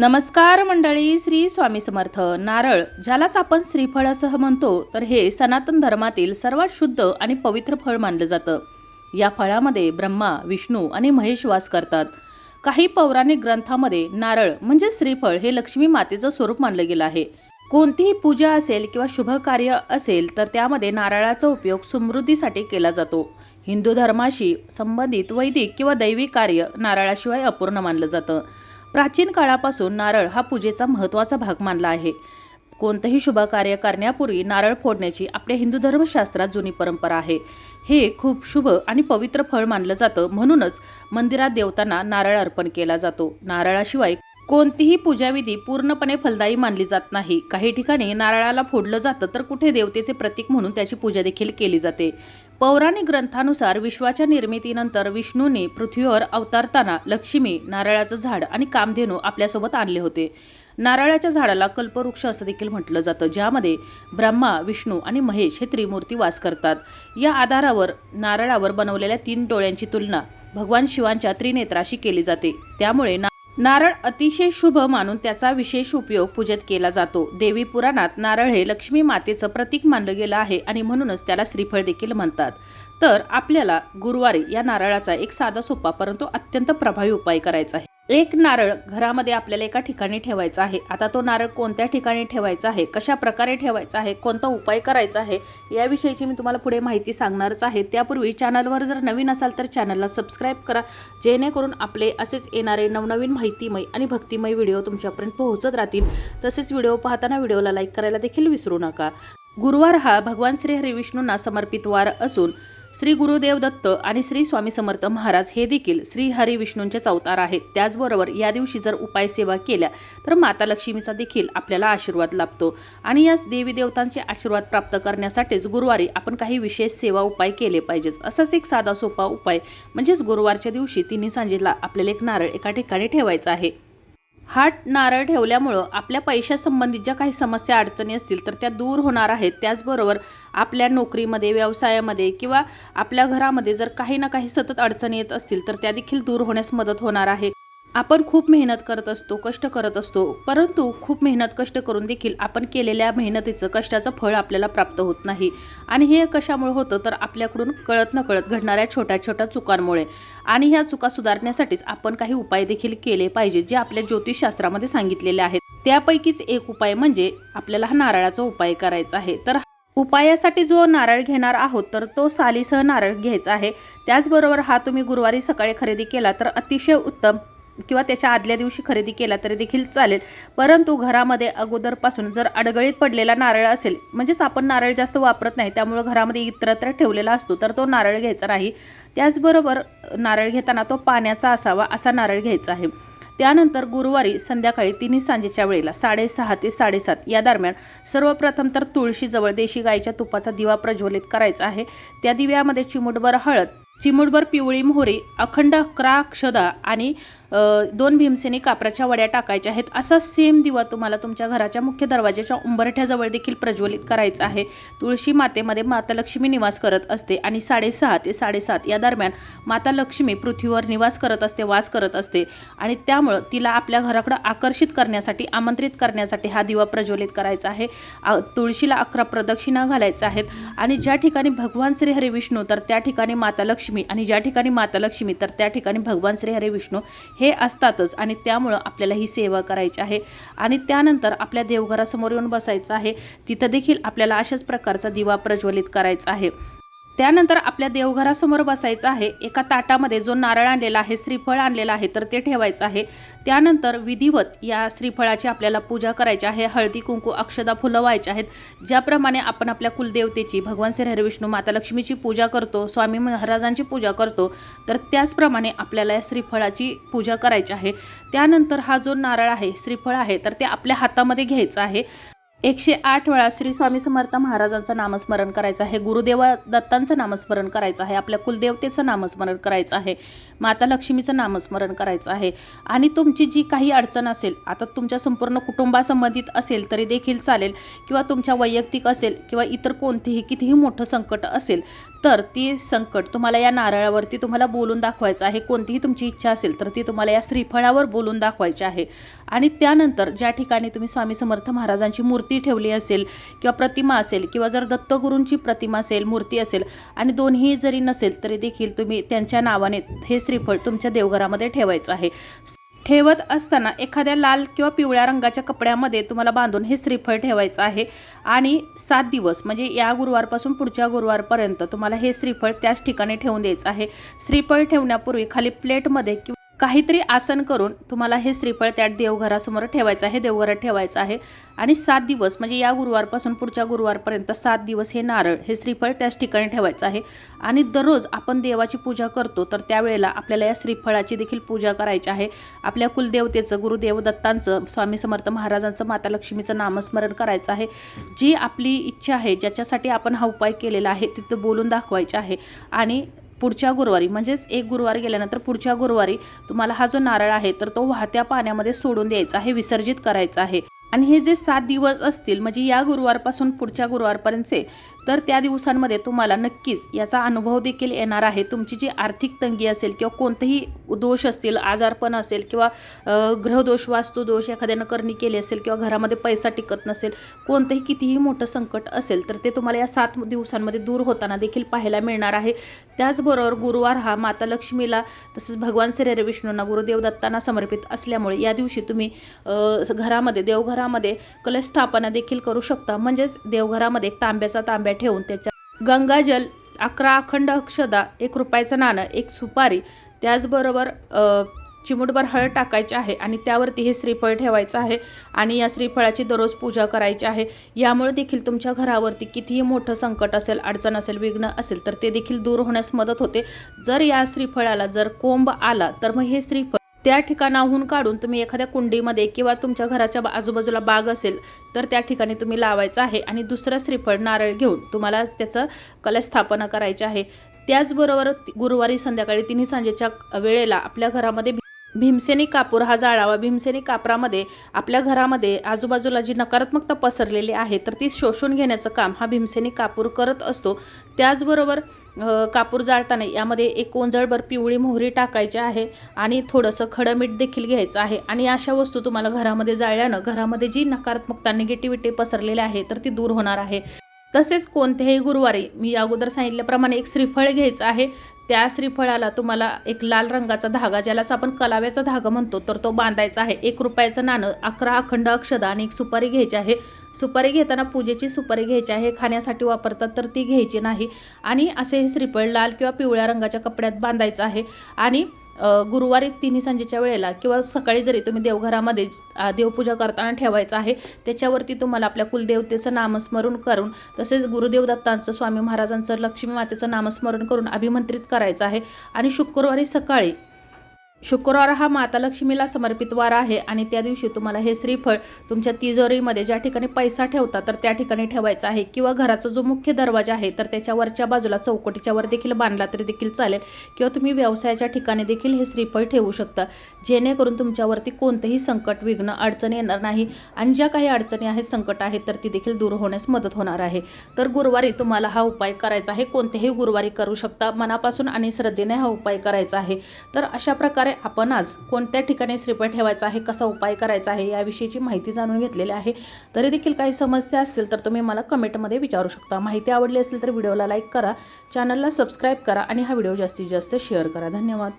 नमस्कार मंडळी श्री स्वामी समर्थ. नारळ ज्यालाच आपण श्रीफळ असं म्हणतो तर हे सनातन धर्मातील सर्वात शुद्ध आणि पवित्र फळ मानलं जातं. या फळामध्ये ब्रह्मा विष्णू आणि महेश वास करतात. काही पौराणिक ग्रंथामध्ये नारळ म्हणजे श्रीफळ हे लक्ष्मी मातेचं स्वरूप मानलं गेलं आहे. कोणतीही पूजा असेल किंवा शुभ कार्य असेल तर त्यामध्ये नारळाचा उपयोग समृद्धीसाठी केला जातो. हिंदू धर्माशी संबंधित वैदिक किंवा दैविक कार्य नारळाशिवाय अपूर्ण मानलं जातं. प्राचीन काळापासून नारळ हा पूजेचा महत्त्वाचा भाग मानला आहे. कोणतंही शुभ कार्य करण्यापूर्वी नारळ फोडण्याची आपल्या हिंदू धर्मशास्त्रात जुनी परंपरा आहे. हे खूप शुभ आणि पवित्र फळ मानलं जातं. म्हणूनच मंदिरात देवतांना नारळ अर्पण केला जातो. नारळाशिवाय कोणतीही पूजाविधी पूर्णपणे फलदायी मानली जात नाही. काही ठिकाणी नारळाला फोडलं जातं तर कुठे देवतेचे प्रतीक म्हणून त्याची पूजा देखील केली जाते. पौराणिक ग्रंथानुसार विश्वाच्या निर्मितीनंतर विष्णूने पृथ्वीवर अवतारताना लक्ष्मी नारळाचं झाड आणि कामधेनू आपल्यासोबत आणले होते. नारळाच्या झाडाला कल्पवृक्ष असं देखील म्हटलं जातं ज्यामध्ये ब्रह्मा विष्णू आणि महेश हे त्रिमूर्ती वास करतात. या आधारावर नारळावर बनवलेल्या तीन डोळ्यांची तुलना भगवान शिवांच्या त्रिनेत्राशी केली जाते. त्यामुळे ना नारळ अतिशय शुभ मानून त्याचा विशेष उपयोग पूजेत केला जातो. देवी पुराणात नारळ हे लक्ष्मी मातेचं प्रतीक मानलं गेलं आहे आणि म्हणूनच त्याला श्रीफळ देखील म्हणतात. तर आपल्याला गुरुवारी या नारळाचा एक साधा सोपा परंतु अत्यंत प्रभावी उपाय करायचा आहे. एक नारळ घरामध्ये आपल्याला एका ठिकाणी ठेवायचा आहे. आता तो नारळ कोणत्या ठिकाणी ठेवायचा आहे? कशा प्रकारे ठेवायचा आहे? कोणता उपाय करायचा आहे? याविषयीची मी तुम्हाला पुढे माहिती सांगणारच आहे. त्यापूर्वी चॅनलवर जर नवीन असाल तर चॅनलला सबस्क्राईब करा. जेणेकरून आपले असेच येणारे नवनवीन माहितीमय आणि भक्तिमय व्हिडिओ तुमच्यापर्यंत पोहोचत राहतील. तसेच व्हिडिओ पाहताना व्हिडिओला लाईक करायला देखील विसरू नका. गुरुवार हा भगवान श्री हरिविष्णूंना समर्पित वार असून श्री गुरुदेव दत्त आणि श्री स्वामी समर्थ महाराज हे देखील श्री हरी विष्णूंचेच अवतार आहेत. त्याचबरोबर या दिवशी जर उपाय सेवा केल्या तर माता लक्ष्मीचा देखील आपल्याला आशीर्वाद लाभतो. आणि या देवी देवतांचे आशीर्वाद प्राप्त करण्यासाठीच गुरुवारी आपण काही विशेष सेवा उपाय केले पाहिजेच असाच एक साधा सोपा उपाय म्हणजेच गुरुवारच्या दिवशी तिन्ही सांजेला आपल्याला एक नारळ एका ठिकाणी ठेवायचा आहे. हाट नारळ ठेवल्यामुळं आपल्या पैशासंबंधित ज्या काही समस्या अडचणी असतील तर त्या दूर होणार आहेत. त्याचबरोबर आपल्या नोकरीमध्ये व्यवसायामध्ये किंवा आपल्या घरामध्ये जर काही ना काही सतत अडचणी येत असतील तर त्या देखील दूर होण्यास मदत होणार आहे. आपण खूप मेहनत करत असतो कष्ट करत असतो परंतु खूप मेहनत कष्ट करून देखील आपण केलेल्या मेहनतीचं कष्टाचं फळ आपल्याला प्राप्त होत नाही. आणि हे कशामुळे होतं? तर आपल्याकडून कळत नकळत घडणाऱ्या छोट्या छोट्या चुकांमुळे. आणि ह्या चुका सुधारण्यासाठीच आपण काही उपाय देखील केले पाहिजेत जे आपल्या ज्योतिषशास्त्रामध्ये सांगितलेले आहेत. त्यापैकीच एक उपाय म्हणजे आपल्याला हा नारळाचा उपाय करायचा आहे. तर उपायासाठी जो नारळ घेणार आहोत तर तो सालीसह नारळ घ्यायचा आहे. त्याचबरोबर हा तुम्ही गुरुवारी सकाळी खरेदी केला तर अतिशय उत्तम किंवा त्याच्या आदल्या दिवशी खरेदी केला तरी देखील चालेल. परंतु घरामध्ये अगोदरपासून जर अडगळीत पडलेला नारळ असेल म्हणजेच आपण नारळ जास्त वापरत नाही त्यामुळं घरामध्ये इतरत्र ठेवलेला असतो तर तो नारळ घ्यायचा नाही. त्याचबरोबर नारळ घेताना तो पाण्याचा असावा असा नारळ घ्यायचा आहे. त्यानंतर गुरुवारी संध्याकाळी तिन्ही सांजेच्या वेळेला साडेसहा ते साडेसात या दरम्यान सर्वप्रथम तर तुळशीजवळ देशी गाईच्या तुपाचा दिवा प्रज्वलित करायचा आहे. त्या दिव्यामध्ये चिमुटभर हळद चिमुटभर पिवळी मोहरी अखंड अकरा क्षदा आणि दोन भीमसेनी कापराच्या वड्या टाकायच्या आहेत. असा सेम दिवा तुम्हाला तुमच्या घराच्या मुख्य दरवाजाच्या उंबरठ्याजवळ देखील प्रज्वलित करायचा आहे. तुळशी मातेमध्ये माता लक्ष्मी निवास करत असते आणि साडेसहा ते साडेसात या दरम्यान माता लक्ष्मी पृथ्वीवर निवास करत असते वास करत असते. आणि त्यामुळं तिला आपल्या घराकडं आकर्षित करण्यासाठी आमंत्रित करण्यासाठी हा दिवा प्रज्वलित करायचा आहे. तुळशीला अकरा प्रदक्षिणा घालायच्या आहेत. आणि ज्या ठिकाणी भगवान श्री हरिविष्णू तर त्या ठिकाणी माता लक्ष्मी लक्ष्मी आणि ज्या ठिकाणी माता लक्ष्मी तर त्या ठिकाणी भगवान श्री हरे विष्णू हे असतातच. आणि त्यामुळं आपल्याला ही सेवा करायची आहे. आणि त्यानंतर आपल्या देवघरासमोर येऊन बसायचं आहे. तिथं देखील आपल्याला अशाच प्रकारचा दिवा प्रज्वलित करायचा आहे. त्यानंतर आपल्या देवघरासमोर बसायचं आहे. एका ताटामध्ये जो नारळ आणलेला आहे श्रीफळ आणलेला आहे तर ते ठेवायचं आहे. त्यानंतर विधिवत या श्रीफळाची आपल्याला पूजा करायची आहे. हळदी कुंकू अक्षदा फुलं व्हायची आहेत. ज्याप्रमाणे आपण आपल्या कुलदेवतेची भगवान श्री हरविष्णू माता लक्ष्मीची पूजा करतो स्वामी महाराजांची पूजा करतो तर त्याचप्रमाणे आपल्याला या श्रीफळाची पूजा करायची आहे. त्यानंतर हा जो नारळ आहे श्रीफळ आहे तर ते आपल्या हातामध्ये घ्यायचं आहे. एकशे आठ वेळा श्री स्वामी समर्थ महाराजांचं नामस्मरण करायचं आहे गुरुदेव दत्तांचं नामस्मरण करायचं आहे आपल्या कुलदेवतेचं नामस्मरण करायचं आहे माता लक्ष्मीचं नामस्मरण करायचं आहे. आणि तुमची जी काही अडचण असेल आता तुमच्या संपूर्ण कुटुंबासंबंधित असेल तरी देखील चालेल किंवा तुमच्या वैयक्तिक असेल किंवा इतर कोणतेही कितीही मोठं संकट असेल तर ती संकट तुम्हाला या नारळावरती तुम्हाला बोलून दाखवायचं आहे. कोणतीही तुमची इच्छा असेल तर ती तुम्हाला या श्रीफळावर बोलून दाखवायची आहे. आणि त्यानंतर ज्या ठिकाणी तुम्ही स्वामी समर्थ महाराजांची मूर्ती ठेवली असेल किंवा प्रतिमा असेल किंवा जर दत्तगुरूंची प्रतिमा असेल मूर्ती असेल आणि दोन्ही जरी नसेल तरी देखील तुम्ही त्यांच्या नावाने हे श्रीफळ तुमच्या देवघरामध्ये ठेवायचं आहे. ठेवत असताना एखाद्या लाल किंवा पिवळ्या रंगाच्या कपड्यामध्ये तुम्हाला बांधून हे श्रीफळ ठेवायचं आहे. आणि सात दिवस म्हणजे या गुरुवारपासून पुढच्या गुरुवारपर्यंत तुम्हाला हे श्रीफळ त्याच ठिकाणी ठेवून द्यायचं आहे. श्रीफळ ठेवण्यापूर्वी खाली प्लेटमध्ये किंवा काहीतरी आसन करून तुम्हाला हे श्रीफळ त्या देवघरासमोर ठेवायचं आहे देवघरात ठेवायचं आहे. आणि सात दिवस म्हणजे या गुरुवारपासून पुढच्या गुरुवारपर्यंत सात दिवस हे नारळ हे श्रीफळ त्याच ठिकाणी ठेवायचं आहे. आणि दररोज आपण देवाची पूजा करतो तर त्यावेळेला आपल्याला या श्रीफळाची देखील पूजा करायची आहे. आपल्या कुलदेवतेचं गुरुदेव दत्तांचं स्वामी समर्थ महाराजांचं माता लक्ष्मीचं नामस्मरण करायचं आहे. जी आपली इच्छा आहे ज्याच्यासाठी आपण हा उपाय केलेला आहे तिथं बोलून दाखवायचे आहे. आणि पुढच्या गुरुवारी म्हणजेच एक गुरुवार गेल्यानंतर पुढच्या गुरुवारी तुम्हाला हा जो नारळ आहे तर तो वाहत्या पाण्यामध्ये सोडून द्यायचा आहे विसर्जित करायचा आहे. आणि हे जे सात दिवस असतील म्हणजे या गुरुवारपासून पुढच्या गुरुवारपर्यंतचे तर त्या दिवसांमध्ये तुम्हाला नक्कीच याचा अनुभव देखील येणार आहे. तुमची जी आर्थिक तंगी असेल किंवा कोणतेही दोष असतील आजारपण असेल किंवा ग्रहदोष वास्तुदोष एखाद्यानं करणी केली असेल किंवा घरामध्ये पैसा टिकत नसेल कोणतंही कितीही मोठं संकट असेल तर ते तुम्हाला या सात दिवसांमध्ये दूर होताना देखील पाहायला मिळणार आहे. त्याचबरोबर गुरुवार हा माता लक्ष्मीला तसंच भगवान श्री विष्णूंना गुरुदेव दत्तांना समर्पित असल्यामुळे या दिवशी तुम्ही घरामध्ये देवघरामध्ये कलश स्थापना देखील करू शकता. म्हणजेच देवघरामध्ये तांब्याचा तांब्या ठेवून त्याच्या गंगाजल अकरा अखंड अक्षदा एक रुपयाचं नाणं एक सुपारी त्याचबरोबर अ, चिमूटभर हळद टाकायची आहे आणि त्यावरती हे श्रीफळ ठेवायचं आहे आणि या श्रीफळाची दररोज पूजा करायची आहे. यामुळे देखील तुमच्या घरावरती कितीही मोठं संकट असेल अडचण असेल विघ्न असेल तर ते देखील दूर होण्यास मदत होते. जर या श्रीफळाला जर कोंब आला तर मग हे श्रीफळ त्या ठिकाणाहून काढून तुम्ही एखाद्या कुंडीमध्ये किंवा तुमच्या घराच्या आजूबाजूला बाग असेल तर त्या ठिकाणी तुम्ही लावायचं आहे आणि दुसरं श्रीफळ नारळ घेऊन तुम्हाला त्याचं कलश स्थापना करायची आहे. त्याचबरोबर गुरुवारी संध्याकाळी तिन्ही सांजेच्या वेळेला आपल्या घरामध्ये भी- भीमसेनी कापूर हा जाळावा. भीमसेनी कापरामध्ये आपल्या घरामध्ये आजूबाजूला जी नकारात्मकता पसरलेली आहे तर ती शोषून घेण्याचं काम हा भीमसेनी कापूर करत असतो. त्याचबरोबर कापूर जाळताना यामध्ये एक ओंजळभर पिवळी मोहरी टाकायची आहे आणि थोडंसं खडं मीठ देखील घ्यायचं आहे. आणि अशा वस्तू तुम्हाला घरामध्ये जाळल्यानं घरामध्ये जी नकारात्मकता निगेटिव्हिटी पसरलेली आहे तर ती दूर होणार आहे. तसेच कोणत्याही गुरुवारी मी अगोदर सांगितल्याप्रमाणे एक श्रीफळ घ्यायचं आहे. त्या श्रीफळाला तुम्हाला एक लाल रंगाचा धागा ज्यालाच आपण कलाव्याचा धागा म्हणतो तर तो बांधायचा आहे. एक रुपयाचं नाणं अकरा अखंड अक्षदा आणि एक सुपारी घ्यायची आहे. सुपारी घेताना पूजेची सुपारी घ्यायची आहे खाण्यासाठी वापरतात तर ती घ्यायची नाही. आणि असे हे श्रीफळ लाल किंवा पिवळ्या रंगाच्या कपड्यात बांधायचं आहे. आणि गुरुवारी तिन्ही संजेच्या वेळेला किंवा सकाळी जरी तुम्ही देवघरामध्ये देवपूजा करताना ठेवायचं आहे त्याच्यावरती तुम्हाला आपल्या कुलदेवतेचं नामस्मरण करून तसेच गुरुदेव दत्तांचं स्वामी महाराजांचं लक्ष्मी मातेचं नामस्मरण करून अभिमंत्रित करायचं आहे. आणि शुक्रवारी सकाळी शुक्रवार हा माता लक्ष्मीला समर्पित वार आहे आणि त्या दिवशी तुम्हाला हे श्रीफळ तुमच्या तिजोरीमध्ये ज्या ठिकाणी पैसा ठेवता तर त्या ठिकाणी ठेवायचा आहे. किंवा घराचा जो मुख्य दरवाजा आहे तर त्याच्या वरच्या बाजूला चौकटीच्या वर देखील बांधला तरी देखील चालेल. किंवा तुम्ही व्यवसायाच्या ठिकाणी देखील हे श्रीफळ ठेवू शकता. जेणेकरून तुमच्यावरती कोणतेही संकट विघ्न अडचण येणार नाही आणि ज्या काही अडचणी आहेत संकट आहेत तर ती देखील दूर होण्यास मदत होणार आहे. तर गुरुवारी तुम्हाला हा उपाय करायचा आहे. कोणतेही गुरुवारी करू शकता. मनापासून आणि श्रद्धेने हा उपाय करायचा आहे. तर अशा प्रकारे प्रकारे आपण आज कोणत्या ठिकाणी श्रीफळ ठेवायचा आहे कसा उपाय करायचा आहे याविषयीची माहिती जाणून घेतलेली आहे. तरी देखील काही समस्या असतील तर तुम्ही मला कमेंटमध्ये विचारू शकता. माहिती आवडली असेल तर व्हिडिओला लाईक करा चॅनलला सबस्क्राईब करा आणि हा व्हिडिओ जास्तीत जास्त शेअर करा. धन्यवाद.